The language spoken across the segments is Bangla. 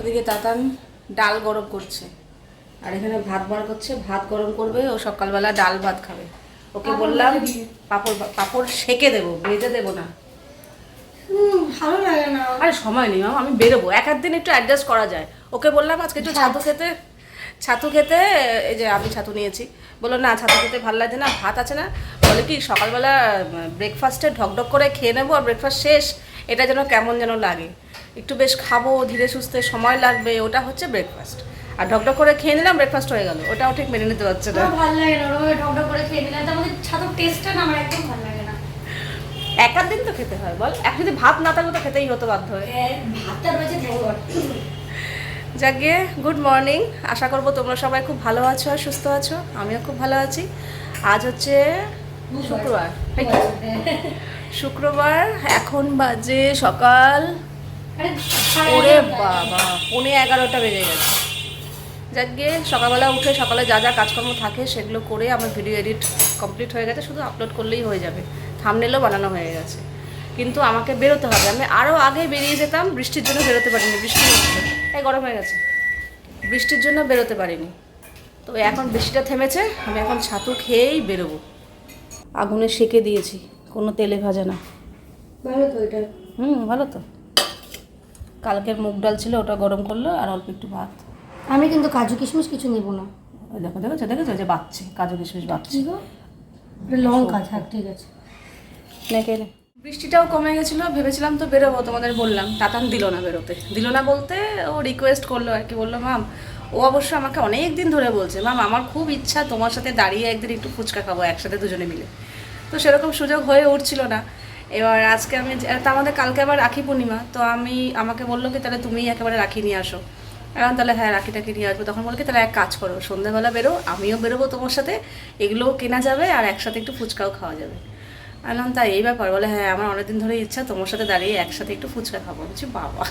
ওদিকে তাতান ডাল গরম করছে। আর এখানে ভাত বার করছে ভাত গরম করবে ও সকালবেলা ডাল ভাত খাবে। ওকে বললাম পাপড় পাপড় সেকে দেবো ভেজে দেবো না। হুম, ভালো লাগে না। আরে সময় নেই মাম আমি বেরোবো। এক আধ দিন একটু অ্যাডজাস্ট করা যায়। ওকে বললাম আজকে একটু ছাতু। খেতে ছাতু খেতে এই যে আমি ছাতু নিয়েছি। বলল না ছাতু খেতে ভালো লাগছে না ভাত আছে না। বলে কি সকালবেলা ব্রেকফাস্টে ঢকঢক করে খেয়ে নেব আর ব্রেকফাস্ট শেষ। এটা যেন কেমন যেন লাগে। একটু বেশ খাব ধীরে সুস্থে সময় লাগবে ওটা হচ্ছে ব্রেকফাস্ট আর ঢকঢক করে খেয়ে নিলাম ব্রেকফাস্ট হয়ে গেল। ওটাও ঠিক মেনে নিতে পারছে না। ভালো লাগে না ওরকম ঢকঢক করে খেয়ে নিলে তার মধ্যে ছাতুর টেস্টটা না আমার একদম ভালো লাগে না। এক আধ দিন তো খেতে হয় বল। এক যদি ভাত না থাকলে তো খেতেই হতো বাধ্য হয়ে। এ, ভাতটা রয়েছে যাকে গুড মর্নিং আশা করব তোমরা সবাই খুব ভালো আছো আর সুস্থ আছো। আমিও খুব ভালো আছি। আজ হচ্ছে শুক্রবার। শুক্রবার এখন বাজে সকাল ওরে বাবা পৌনে এগারোটা বেজে গেছে। যাক গিয়ে সকালবেলা উঠে সকালে যা যা কাজকর্ম থাকে সেগুলো করে আমার ভিডিও এডিট কমপ্লিট হয়ে গেছে শুধু আপলোড করলেই হয়ে যাবে। থামনেলও বানানো হয়ে গেছে। কিন্তু আমাকে বেরোতে হবে। আমি আরও আগে বেরিয়ে যেতাম বৃষ্টির জন্য বেরোতে পারিনি বৃষ্টি এই গরম হয়ে গেছে। বৃষ্টির জন্য বেরোতে পারিনি। তো এখন বৃষ্টিটা থেমেছে আমি এখন ছাতু খেয়েই বেরোবো। আগুনে সেকে দিয়েছি কোনো তেলে ভাজা না। ভালো তো এটা হুম ভালো তো। কালকের মুগ ডাল ছিল ওটা গরম করল আর অল্প একটু ভাত। আমি কিন্তু কাজু কিশমিশ কিছু নেব না। ওই দেখো দেখেছ দেখেছ? যে বাচ্চে কাজু কিশমিশ বাচ্চে। লঙ্কা থাক ঠিক আছে। নেকে। বৃষ্টিটাও কমে গেছিল ভেবেছিলাম তো বেরোবো তোমাদের বললাম। তাতান দিল না বেরোতে। দিল না বলতে ও রিকোয়েস্ট করল আর কি বলল মাম ও অবশ্য আমাকে অনেক দিন ধরে বলছে মাম আমার খুব ইচ্ছা তোমার সাথে দাঁড়িয়ে একদিন একটু ফুচকা খাব একসাথে দুজনে মিলে। তো সেরকম সুযোগ হয়ে উঠছিল না। এবার আজকে আমি তা আমাদের কালকে আবার রাখি পূর্ণিমা, তো আমি, আমাকে বলল কি, তাহলে তুমিই একেবারে রাখি নিয়ে আসো। এখন তাহলে হ্যাঁ রাখি রাখিটাকে নিয়ে আসব। তখন বলো কি, তাহলে এক কাজ করো, সন্ধ্যাবেলা বেরো, আমিও বেরোবো তোমার সাথে, এগুলোও কেনা যাবে আর একসাথে একটু ফুচকাও খাওয়া যাবে। আমি বললাম তাই এই ব্যাপার? বলে হ্যাঁ আমার অনেকদিন ধরে ইচ্ছা, তোমার সাথে দাঁড়িয়ে একসাথে একটু ফুচকা খাব। বলছি, বাবা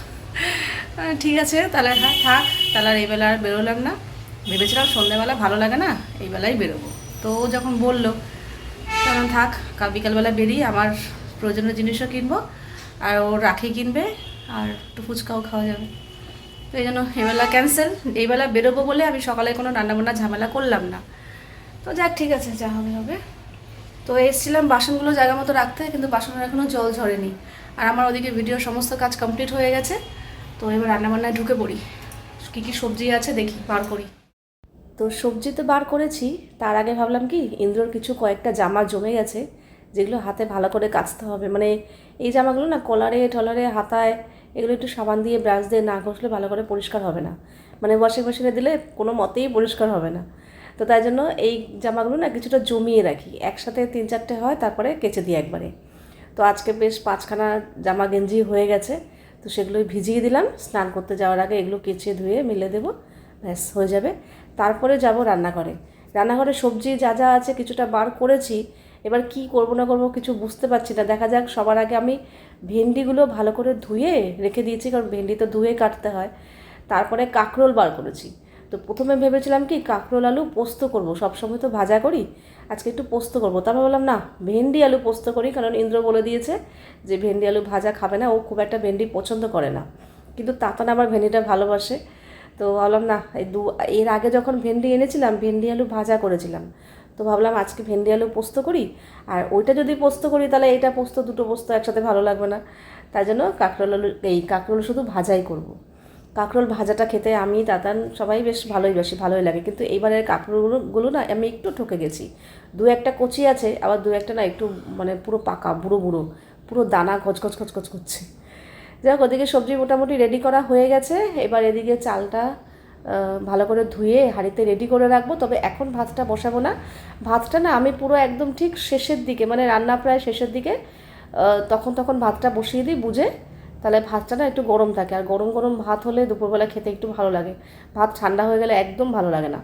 ঠিক আছে, তাহলে হ্যাঁ থাক, তাহলে আর এই বেলা আর বেরোলাম না। ভেবেছিলাম সন্ধ্যেবেলা ভালো লাগে না, এই বেলায় বেরোবো। তো যখন বলল, তখন থাক, কাল বিকালবেলা বেরিয়ে আমার প্রয়োজনীয় জিনিসও কিনবো, আর ও রাখি কিনবে, আর একটু ফুচকাও খাওয়া যাবে। তো এই জন্য এবেলা ক্যান্সেল এইবেলা বেরোবো বলে আমি সকালে কোনো রান্নাবান্না ঝামেলা করলাম না। তো যাক, ঠিক আছে, যা হবে হবে। তো এসেছিলাম বাসনগুলো জায়গা মতো রাখতে, কিন্তু বাসনের এখনও জল ঝরেনি। আর আমার ওদিকে ভিডিওর সমস্ত কাজ কমপ্লিট হয়ে গেছে। তো এবার রান্নাবান্নায় ঢুকে পড়ি। কী কী সবজি আছে দেখি, বার করি। তো সবজি তো বার করেছি। তার আগে ভাবলাম কি, ইন্দ্রর কিছু কয়েকটা জামা জমে গেছে। যেগুলো হাতে ভালো করে কাচতে হবে। মানে এই জামাগুলো না কলারে টলারে হাতায় এগুলো একটু সাবান দিয়ে ব্রাশ দিয়ে না ঘষলে ভালো করে পরিষ্কার হবে না। মানে ওয়াশিং মেশিনে দিলে কোনো মতেই পরিষ্কার হবে না। তো তাই জন্য এই জামাগুলো না কিছুটা জমিয়ে রাখি। একসাথে তিন চারটে হয়, তারপরে কেচে দিই একবারে। তো আজকে বেশ পাঁচখানা জামা গেঞ্জি হয়ে গেছে। তো সেগুলোই ভিজিয়ে দিলাম। স্নান করতে যাওয়ার আগে এগুলো কেচে ধুয়ে মিলে দেবো। ব্যাস, হয়ে যাবে। তারপরে যাব রান্নাঘরে। রান্নাঘরে সবজি যা যা আছে কিছুটা বার করেছি। এবার কি করব না করব কিছু বুঝতে পারছি না। দেখা যাক, সবার আগে আমি ভেন্ডিগুলো ভালো করে ধুয়ে রেখে দিয়েছি, কারণ ভেন্ডি তো ধুয়ে কাটতে হয়। তারপরে কাঁকরোল বার করেছি। তো প্রথমে ভেবেছিলাম কি, কাঁকরোল আলু পোস্ত করব, সবসময় তো ভাজা করি, আজকে একটু পোস্ত করব। তারপর বললাম না, ভেন্ডি আলু পোস্ত করি, কারণ ইন্দ্র বলে দিয়েছে যে ভেন্ডি আলু ভাজা খাবে না, ও খুব একটা ভেন্ডি পছন্দ করে না। কিন্তু তাতান আবার ভেন্ডিটা ভালোবাসে। তো ভাবলাম, না, এই দু, এর আগে যখন ভেন্ডি এনেছিলাম, ভেন্ডি আলু ভাজা করেছিলাম। তো ভাবলাম আজকে ভেন্ডি আলু পোস্ত করি। আর ওইটা যদি পোস্ত করি, তাহলে এটা পোস্ত, দুটো পোস্ত একসাথে ভালো লাগবে না। তাই জন্য কাঁকরোল আলু, এই কাঁকরোল শুধু ভাজাই করব। কাঁকরোল ভাজাটা খেতে আমি, তাতান, সবাই বেশ ভালোই, বেশি ভালোই লাগে। কিন্তু এইবারের কাঁকরোলগুলো না, আমি একটু ঠকে গেছি। দু একটা কচি আছে, আবার দু একটা না একটু মানে পুরো পাকা, বুড়ো বুড়ো, পুরো দানা খচখচ খচখচ করছে। যাই হোক, ওদিকে সবজি মোটামুটি রেডি করা হয়ে গেছে। এবার এদিকে চালটা ভালো করে ধুয়ে হাঁড়িতে রেডি করে রাখব। তবে এখন ভাতটা বসাবো না। ভাতটা না আমি পুরো একদম ঠিক শেষের দিকে মানে রান্না প্রায় শেষের দিকে তখন তখন ভাতটা বসিয়ে দিই বুঝে। তাহলে ভাতটা না একটু গরম থাকে। আর গরম গরম ভাত হলে দুপুরবেলা খেতে একটু ভালো লাগে। ভাত ঠান্ডা হয়ে গেলে একদম ভালো লাগে না।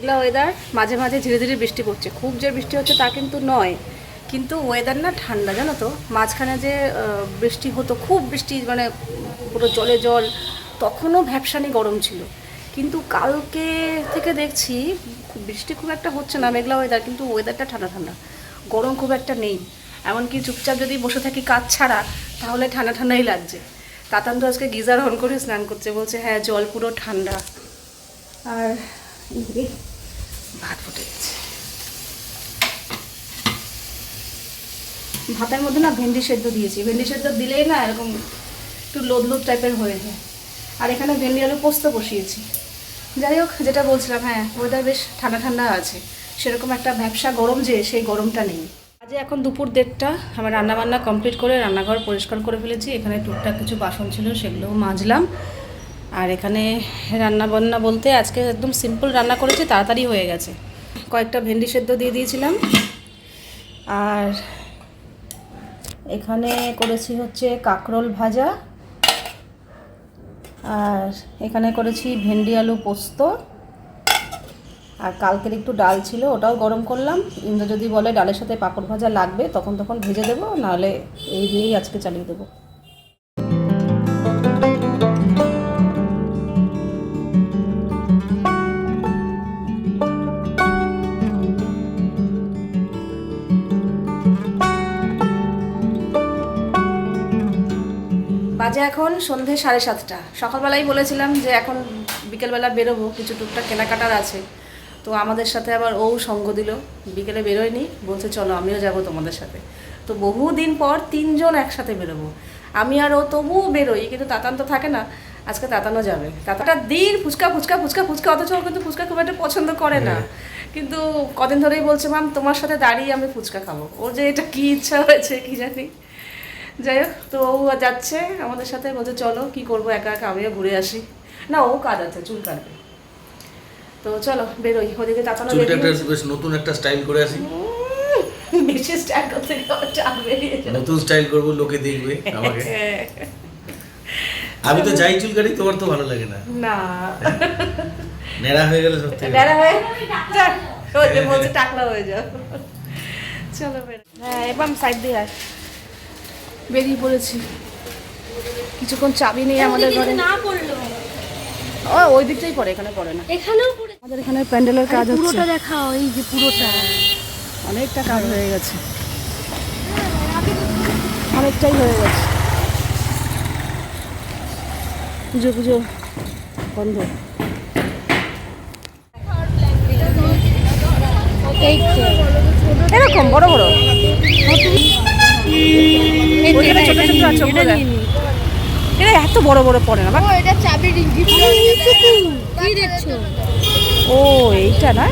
মেঘলা ওয়েদার মাঝে মাঝে ধীরে ধীরে বৃষ্টি পড়ছে। খুব যে বৃষ্টি হচ্ছে তা কিন্তু নয়। কিন্তু ওয়েদার না ঠান্ডা, জানো তো? মাঝখানে যে বৃষ্টি হতো, খুব বৃষ্টি মানে পুরো জলে জল, তখনও ভ্যাপসানি গরম ছিল। কিন্তু কালকে থেকে দেখছি বৃষ্টি খুব একটা হচ্ছে না মেঘলা ওয়েদার কিন্তু ওয়েদারটা ঠান্ডা ঠান্ডা। গরম খুব একটা নেই। এমনকি চুপচাপ যদি বসে থাকি কাজ ছাড়া, তাহলে ঠান্ডা, ঠান্ডাই লাগছে। তাতান তো আজকে গিজার অন করে স্নান করছে, বলছে হ্যাঁ জল পুরো ঠান্ডা। আর ভাত ফুটে গেছে। ভাতের মধ্যে না ভেন্ডি সেদ্ধ দিয়েছি। ভেন্ডি সেদ্ধ দিলেই না এরকম একটু লোদ লোদ টাইপের হয়ে যায়। আর এখানে ভেন্ডি আলু পোস্ত বসিয়েছি। যাই হোক, যেটা বলছিলাম হ্যাঁ ওয়েদার বেশ ঠান্ডা ঠান্ডা আছে। সেরকম একটা ব্যবসা গরম যে, সেই গরমটা নেই। আজকে এখন দুপুর দেড়টা, আমার রান্নাবান্না কমপ্লিট করে রান্নাঘর পরিষ্কার করে ফেলেছি। এখানে টুকটাক কিছু বাসন ছিল, সেগুলোও মাজলাম। আর এখানে রান্না বান্না বলতে আজকে একদম সিম্পল রান্না করেছি, তাড়াতাড়ি হয়ে গেছে। কয়েকটা ভেন্ডি সেদ্ধ দিয়ে দিয়েছিলাম। আর এখানে করেছি হচ্ছে কাকরোল ভাজা। আর এখানে করেছি ভেন্ডি আলু পোস্ত। আর কালকের একটু ডাল ছিল, ওটাও গরম করলাম। ইন্দ্র যদি বলে ডালের সাথে পাঁপড় ভাজা লাগবে, তখন তখন ভেজে দেবো, নাহলে এই দিয়েই আজকে চালিয়ে দেবো। বাজে এখন সন্ধে সাড়ে সাতটা। সকালবেলাই বলেছিলাম যে এখন বিকেলবেলা বেরোবো কিছু টুকটাক কেনাকাটার আছে। তো আমাদের সাথে আবার ও সঙ্গ দিল। বিকেলে বেরোয়নি বলছে চলো আমিও যাব তোমাদের সাথে। তো বহুদিন পর তিনজন একসাথে বেরোবো। আমি আর ও তবুও বেরোই কিন্তু তাতান তো থাকে না। আজকে তাতানো যাবে। তাতাটা দিন ফুচকা ফুচকা ফুচকা ফুচকা অথচ ও কিন্তু ফুচকা খুব একটা পছন্দ করে না। কিন্তু কদিন ধরেই বলছে মাম তোমার সাথে দাঁড়িয়ে আমি ফুচকা খাব। ওর যে এটা কি ইচ্ছা হয়েছে কি জানি। যাই হোক তো ও যাচ্ছে আমাদের সাথে বলছে চলো কি করব? একা একা আমিও ঘুরে আসি। না ও কাজ আছে চুল কাটবে। তো চলো বেরোই ওদিকে তাকানো চুলটা বেশ নতুন একটা স্টাইল করে আসি। বেশি স্টাইল করতে নতুন স্টাইল করব লোকে দেখবে আমাকে। হ্যাঁ। আমি তো যাই চুল কাটি তোমার তো ভালো লাগে না। না। নেড়া হয়ে গেলে সত্যি বেড়া হয়ে যে বলছে টাকলা হয়ে যাও। চলো বেরো হ্যাঁ এবার সাইড দিয়ে আয় বেরিয়ে পড়েছি। কিছুক্ষণ চাবি নেই আমাদের ঘরে না পড়ল ও ওই দিকটাই পড়ে এখানে পড়ে না। এখানেও পড়ে। আমাদের এখানে প্যান্ডেলের কাজ হচ্ছে পুরোটা দেখাও এই যে পুরোটা। অনেকটা কাজ হয়ে গেছে। অনেকটাই হয়ে গেছে। পুজো পুজো বন্ধ। এরকম বড় বড়। এটা এত বড় বড় পড়ে না কি? দেখছ? ও এইটা না?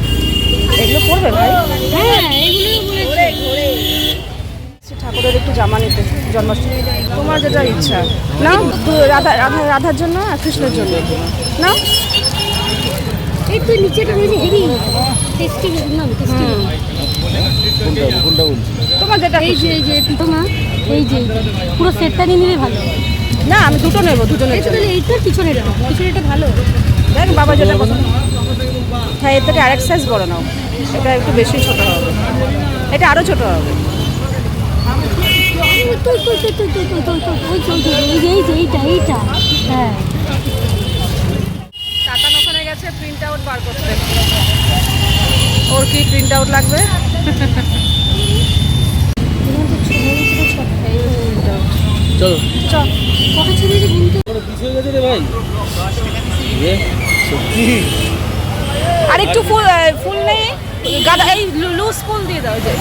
এগুলো পড়বে ভাই? হ্যাঁ ঠাকুরের একটু জামা নিতে জন্মাষ্টমী। তোমার যেটা ইচ্ছা। না? রাধা রাধা রাধার জন্য আর কৃষ্ণের জন্য। না? এই তো নিচেটা রয়েছে হেভি। টেস্টি না টেস্টি তোমার যেটা এই যে এই যে পিঠমা এই যে পুরো সেটটা নিয়ে নিলে ভালো। না আমি দুটো নেব দুটো নেব। তাহলে এইটার পিছনে এটা পিছনে এটা ভালো। দেখ বাবা যেটা পছন্দ। হ্যাঁ এর থেকে আরেক সাইজ বড় নাও। এটা একটু বেশি ছোট হবে। এটা আরও ছোট হবে। হ্যাঁ। টাটা ওখানে গেছে প্রিন্ট আউট বার করতে। ওর কি প্রিন্ট আউট লাগবে? চলো। আর একটু ফুল ফুল নেই। গাদা এই লুজ ফুল দিয়ে দাও যে।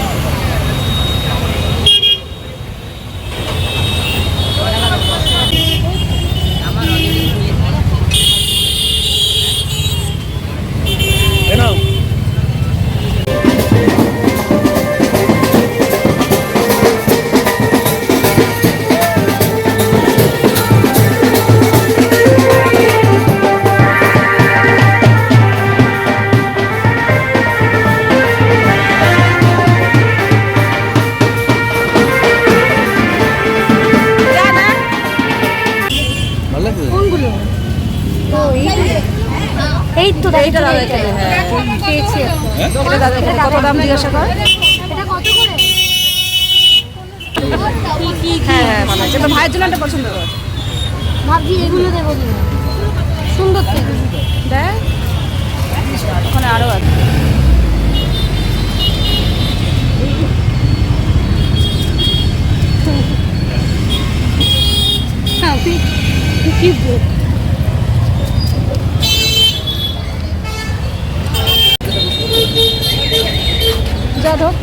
এই তো এইটা দাদা এখানে হ্যাঁ। পেয়েছি এটা দাদা এখানে কত দাম জিজ্ঞাসা কর? এটা কত করে? কি কি হ্যাঁ হ্যাঁ ভালো আছে তো ভাইয়ের জন্য একটা পছন্দ কর। ভাবছি এগুলো দেবো সুন্দর এগুলো। দেখ। ওখানে আরও আছে। আমি কি বল- যা ধর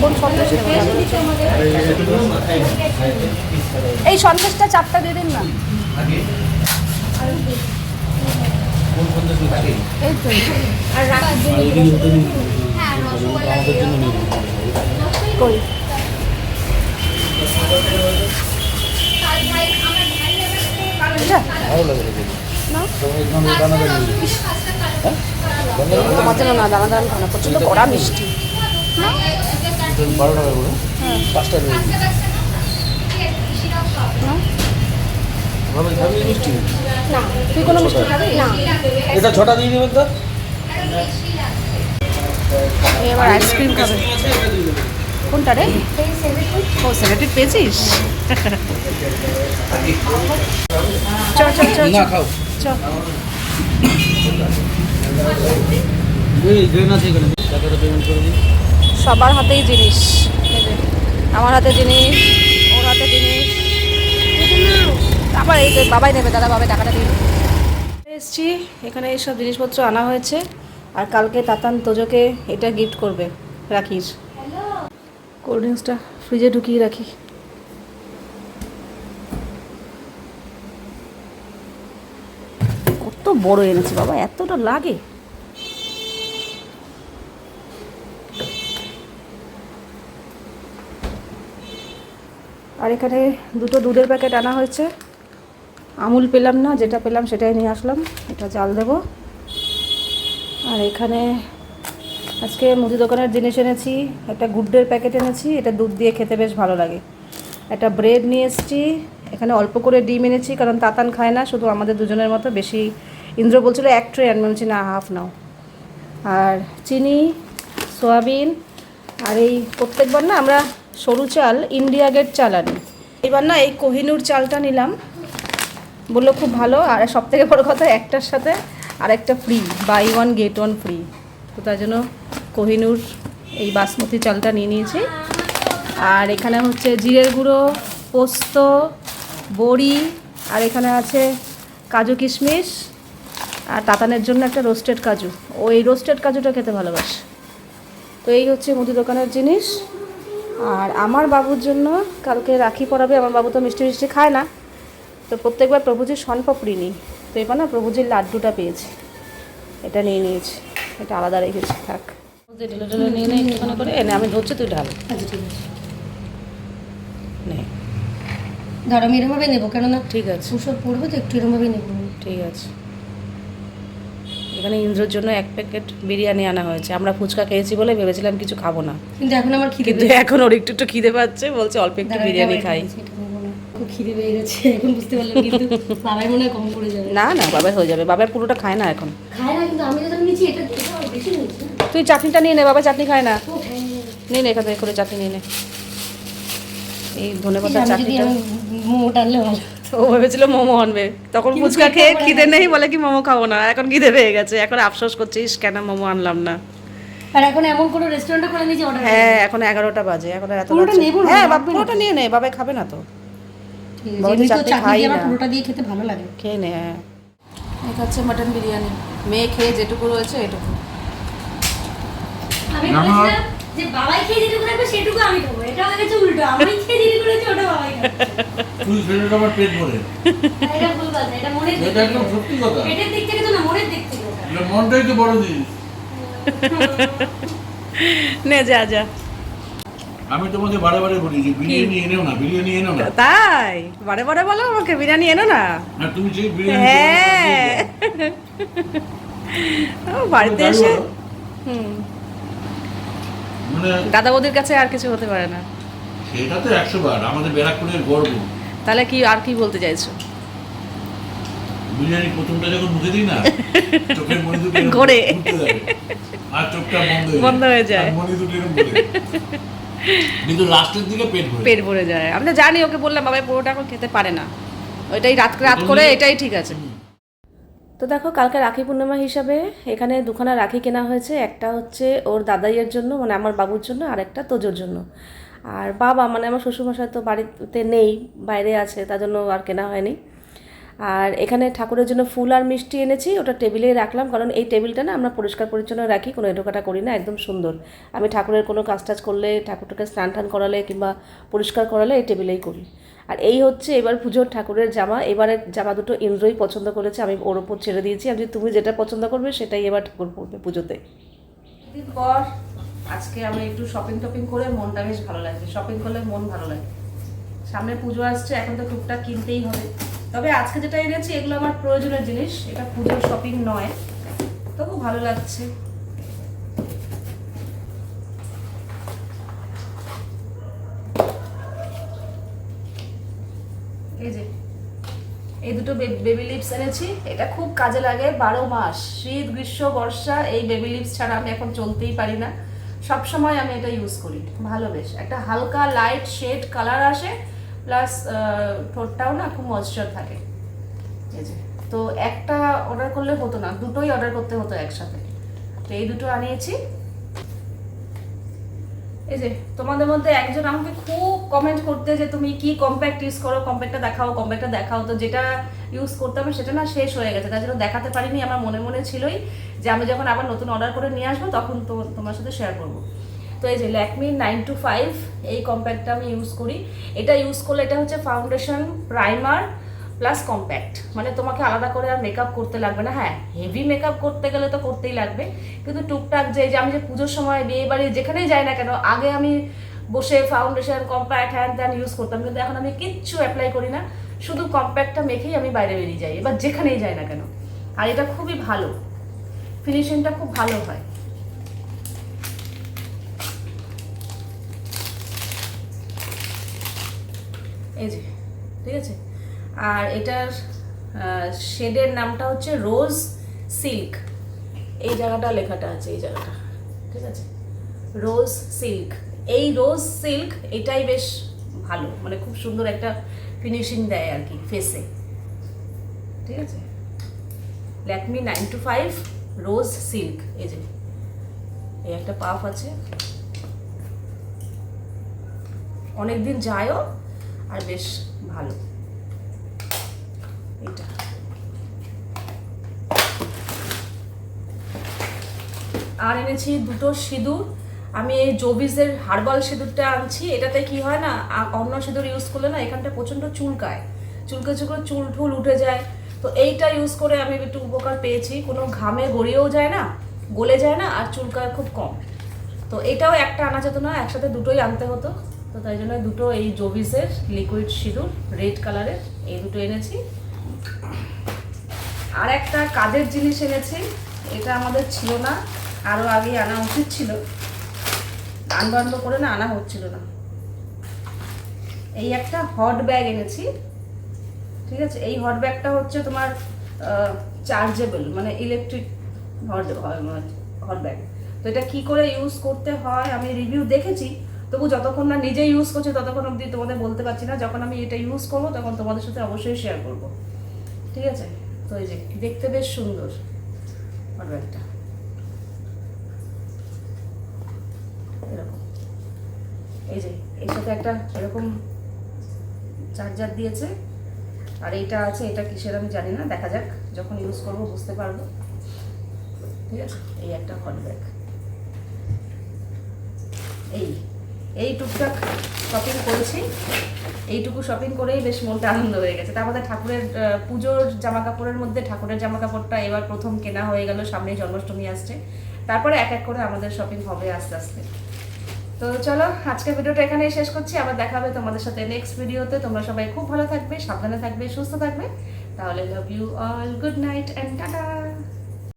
কোন এই সন্দেশটা চারটা দিয়ে দিন না। এই জন্য হ্যাঁ রসগোল্লা দিও। কই এটা? না? আমার জন্য না দানা দানা খানা প্রচণ্ড কড়া মিষ্টি বারো টাকা করে পাঁচটা করে মিষ্টি না তুই কোনো মিষ্টি খাবি না এটা ছটা দিয়ে দেবেন তো এবার আইসক্রিম খাবে কোনটা রে ও সেলেটিভ পেয়েছিস? চ দিন সবার হাতেই জিনিস। আমার হাতে জিনিস ওর হাতে জিনিস। আবার এই যে বাবাই নেবে দাদা বাবাই টাকাটা দেবে। এসছি। এখানে এইসব জিনিসপত্র আনা হয়েছে। আর কালকে তাতান তোজোকে এটা গিফট করবে রাখিস। কোল্ড ড্রিঙ্কসটা ফ্রিজে ঢুকিয়ে রাখি। কত বড় এনেছে বাবা, এতটা লাগে। আর এখানে দুটো দুধের প্যাকেট আনা হয়েছে। আমুল পেলাম না, যেটা পেলাম সেটাই নিয়ে আসলাম, এটা জাল দেব। আর এখানে আজকে মুদি দোকানের জিনিস এনেছি, একটা গুড্ডের প্যাকেট এনেছি, এটা দুধ দিয়ে খেতে বেশ ভালো লাগে। একটা ব্রেড নিয়ে এসেছি, এখানে অল্প করে ডিম এনেছি, কারণ তাতান খায় না, শুধু আমাদের দুজনের মতো, বেশি ইন্দ্র বলছিল এক ট্রে আনবে বলছি না, হাফ নাও। আর চিনি, সয়াবিন, আর এই প্রত্যেকবার না আমরা সরু চাল, ইন্ডিয়া গেট চাল আনি। এবার না এই কোহিনুর চালটা নিলাম। বলল খুব ভালো, আর সব থেকে বড়ো কথা একটার সাথে আরেকটা free buy one get one free তো তার জন্য কোহিনুর এই বাসমতি চালটা নিয়ে নিয়েছি। আর এখানে হচ্ছে জিরের গুঁড়ো, পোস্ত, বড়ি, আর এখানে আছে কাজু কিশমিশ, আর তাতানের জন্য একটা রোস্টেড কাজু। ও এই রোস্টেড কাজুটা খেতে ভালোবাসে। তো এই হচ্ছে মুদি দোকানের জিনিস। আর আমার বাবুর জন্য কালকে রাখি পরাবে, আমার বাবু তো মিষ্টি মিষ্টি খায় না। তো প্রত্যেকবার প্রভুজির শনপাপড়ি নিই তো এবার না প্রভুজির লাড্ডুটা পেয়েছি। এটা নিয়ে নিয়েছি। এটা আলাদা রেখেছি, থাক। ঢেলে ঢেলে নিয়ে নে একটুখানি করে। এনে আমি ধরছি তুই ঢাল। আচ্ছা ঠিক আছে। নে। ধরো আমি এরমভাবে নেব কেননা ঠিক আছে। পড়ব তো একটু নেব। ঠিক আছে। এখানে ইন্দ্রর জন্য এক প্যাকেট বিরিয়ানি আনা হয়েছে। আমরা ফুচকা খেয়েছি বলে ভেবেছিলাম কিছু খাব না। কিন্তু এখন আমার খিদে এখন ওর একটু একটু খিদে পাচ্ছে বলছে অল্প একটু বিরিয়ানি খাই। খুব খিদে পেয়ে গেছে এখন বুঝতে পারলাম কিন্তু বাবাই মনে হয় কম পড়ে যাবে। না না বাবার হয়ে যাবে। বাবার পুরোটা খায় না এখন। খায় না কিন্তু আমি যেটা নিয়েছি এটা বেশি নিয়েছি। তুই চাটনিটা নিয়ে নে বাবা চাটনি খায় না। ও হ্যাঁ নিয়ে নে এখান থেকে করে চাটনি নিয়ে নে। এই ধনে যদি চাটনিটা। মোমো টানলে ভালো। ও ভেবেছিল মোমো আনবে। তখন ফুচকা খেয়ে খিদে নেই বলে কি মোমো খাব না। এখন খিদে পেয়ে গেছে। এখন আফসোস করছিস কেন মোমো আনলাম না? আর এখন এমন কোনো রেস্টুরেন্টে করে নিয়েছি অর্ডার হ্যাঁ এখন এগারোটা বাজে। এখন এত। হ্যাঁ বাবা পুরোটা নিয়ে নে বাবা খাবে না তো। পুরোটা দিয়ে খেতে ভালো লাগে। খেয়ে নে হ্যাঁ। এটা হচ্ছে মাটন বিরিয়ানি। মেয়ে খেয়ে যেটুকু রয়েছে এটুকু। আমি যে বাবাই খেয়ে যেটুকু রাখবে সেটুকু আমি খাব। এটা হয়ে গেছে উল্টো। আমি খেয়ে যেটুকু রয়েছে ওটা বাবাই খাবে। তুই সেটা আমার পেট ভরে। এটা ভুল কথা। এটা মনের দিক এটা একদম সত্যি কথা। পেটের দিক থেকে তো না মনের দিক থেকে। মনটাই তো বড় জিনিস। নে যা যা। আমি তোমাকে বারে বারে বলি যে বিরিয়ানি এনেও না বিরিয়ানি এনেও না। তাই? বারে বারে বলো আমাকে বিরিয়ানি এনো না? না তুমি সেই বিরিয়ানি হ্যাঁ। বাড়িতে এসে? হুম। মানে দাদা বৌদির কাছে আর কিছু হতে পারে না। সেটা তো একশো বার আমাদের ব্যারাকপুরের গর্ব। তাহলে কি আর কি বলতে চাইছো? বিরিয়ানি প্রথমটা যখন মুখে দিই না চোখের মনি দুটো ঘোরে। আর চোখটা বন্ধ হয়ে বন্ধ হয়ে যায়। মনি দুটো। কিন্তু লাস্টের দিকে পেট ভরে পেট ভরে যায়। আমি তো জানি ওকে বললাম বাবা পুরোটা এখন খেতে পারে না। ওইটাই রাত রাত করে এটাই ঠিক আছে। তো দেখো কালকে রাখি পূর্ণিমা হিসাবে এখানে দুখানা রাখি কেনা হয়েছে। একটা হচ্ছে ওর দাদাইয়ের জন্য মানে আমার বাবুর জন্য আর একটা তোজোর জন্য। আর বাবা মানে আমার শ্বশুরমশাই তো বাড়িতে নেই বাইরে আছে তার জন্য আর কেনা হয়নি। আর এখানে ঠাকুরের জন্য ফুল আর মিষ্টি এনেছি, ওটা টেবিলেই রাখলাম, কারণ এই টেবিলটা না আমরা পরিষ্কার পরিচ্ছন্ন রাখি, কোনো এটোকাটা করি না, একদম সুন্দর। আমি ঠাকুরের কোনো কাজ টাজ করলে, ঠাকুরটাকে স্নান টান করালে কিংবা পরিষ্কার করালে এই টেবিলেই করি। আর এই হচ্ছে এবার পুজোর ঠাকুরের জামা এবারের জামা দুটো ইন্দ্রই পছন্দ করেছে, আমি ওর ওপর ছেড়ে দিয়েছি, আমি তুমি যেটা পছন্দ করবে, সেটাই এবার ঠাকুর পড়বে পুজোতে। দিন পর আজকে আমি একটু শপিং টপিং করে মনটা বেশ ভালো লাগছে। শপিং করলে মন ভালো লাগে। সামনে পুজো আসছে, এখন তো টুকটাক কিনতেই হবে। তবে আজকে যেটা এনেছি, এগুলো আমার প্রয়োজনীয় জিনিস। এটা পুজোর শপিং নয়। তবু ভালো লাগছে। এই যে, এই দুটো বেবি লিপস এনেছি। এটা খুব কাজে লাগে, বারো মাস। শীত, গ্রীষ্ম, বর্ষা, এই বেবি লিপস ছাড়া আমি এখন চলতেই পারি না। সব সময় আমি এটা ইউজ করি। ভালো বেশ। একটা হালকা লাইট শেড কালার আসে প্লাস ঠোঁটটাও না খুব ময়েশ্চার থাকে। তো একটা অর্ডার করলে হতো না, দুটোই অর্ডার করতে হতো একসাথে। তো এই দুটো আনিয়েছি। এই যে, তোমাদের মধ্যে একজন আমাকে খুব কমেন্ট করতে যে, তুমি কি কম্প্যাক্ট ইউজ করো? কম্প্যাক্টটা দেখাও কম্প্যাক্টটা দেখাও। তো যেটা ইউজ করতাম সেটা না শেষ হয়ে গেছে। তার জন্য দেখাতে পারিনি, আমার মনে মনে ছিলই যে, আমি যখন আবার নতুন অর্ডার করে নিয়ে আসব, তখন তোমার সাথে শেয়ার করব। তো এই যে ল্যাকমি নাইন টু ফাইভ এই কম্প্যাক্টটা আমি ইউজ করি। এটা ইউজ করলে এটা হচ্ছে ফাউন্ডেশন প্রাইমার প্লাস কম্প্যাক্ট মানে তোমাকে আলাদা করে আর মেকআপ করতে লাগবে না। হ্যাঁ হেভি মেকআপ করতে গেলে তো করতেই লাগবে। কিন্তু টুকটাক যে যে আমি যে পুজোর সময়, বিয়ে বাড়ি যেখানেই যাই না কেন, আগে আমি বসে ফাউন্ডেশন কম্প্যাক্ট হ্যান ত্যান ইউজ করতাম। কিন্তু এখন আমি কিচ্ছু অ্যাপ্লাই করি না। শুধু কম্প্যাক্টটা মেখেই আমি বাইরে বেরিয়ে যাই, এবার যেখানেই যাই না কেন। আর এটা খুবই ভালো। ফিনিশিংটা খুব ভালো হয়। এই যে, ঠিক আছে? আর এটার শেডের নামটা হচ্ছে রোজ সিল্ক। এই জায়গাটা লেখাটা আছে, এই জায়গাটা, ঠিক আছে? Rose silk. এই রোজ সিল্ক, এটাই বেশ ভালো মানে খুব সুন্দর একটা ফিনিশিং দেয় আর কি ফেসে ঠিক আছে? Lakme nine two five rose silk এই যে, এই একটা পাফ আছে। অনেকদিন যায়ও আর বেশ ভালো। এটা আর এনেছি দুটো সিঁদুর। আমি এই জবিসের হার্বাল সিঁদুরটা আনছি। এটাতে কি হয় না অন্য সিঁদুর ইউজ করলে না এখানটা প্রচণ্ড চুলকায়। চুলকে চুলকে চুল ঠুল উঠে যায়। তো এইটা ইউজ করে আমি একটু উপকার পেয়েছি। কোনো ঘামে গড়িয়েও যায় না, গলে যায় না, আর চুলকায় খুব কম। তো এটাও একটা আনা যেত না, একসাথে দুটোই আনতে হতো। তো তাই জন্য দুটো এই জবিসের লিকুইড সিঁদুর রেড কালারের এই দুটো এনেছি। আর একটা কাজের জিনিস এনেছি, এটা আমাদের ছিল না আরও আগে আনা উচিত ছিল। আনব আনব করে না আনা হচ্ছিল না। এই একটা হট ব্যাগ এনেছি, ঠিক আছে? এই হট ব্যাগটা হচ্ছে তোমার চার্জেবল মানে ইলেকট্রিক হট হট ব্যাগ তো এটা কি করে ইউজ করতে হয়? আমি রিভিউ দেখেছি তবু যতক্ষণ না নিজে ইউজ করছি, ততক্ষণ অবধি তোমাদের বলতে পারছি না। যখন আমি এটা ইউজ করব, তখন তোমাদের সাথে অবশ্যই শেয়ার করব। ঠিক আছে? তো এই যে, দেখতে বেশ সুন্দর। হট ব্যাগটা এরকম। এই যে, এর সাথে একটা এরকম চার্জার দিয়েছে। আর এইটা আছে, এটা কিসের আমি জানি না, দেখা যাক, যখন ইউজ করব বুঝতে পারব। ঠিক আছে? এই একটা হট ব্যাগ এই। এই টুকটাক শপিং করেছি। এইটুকু শপিং করেই বেশ মনটা আনন্দ হয়ে গেছে। তারপরে ঠাকুরের পুজোর জামা কাপড়ের মধ্যে ঠাকুরের জামা কাপড়টা এবার প্রথম কেনা হয়ে গেল, সামনেই জন্মাষ্টমী আসছে। তারপরে এক এক করে আমাদের শপিং হবে আস্তে আস্তে। তো চলো আজকে ভিডিওটা এখানেই শেষ করছি। আবার দেখা হবে তোমাদের সাথে নেক্সট ভিডিওতে। তোমরা সবাই খুব ভালো থাকবে, সাবধানে থাকবে, সুস্থ থাকবে। তাহলে love you all good night and tata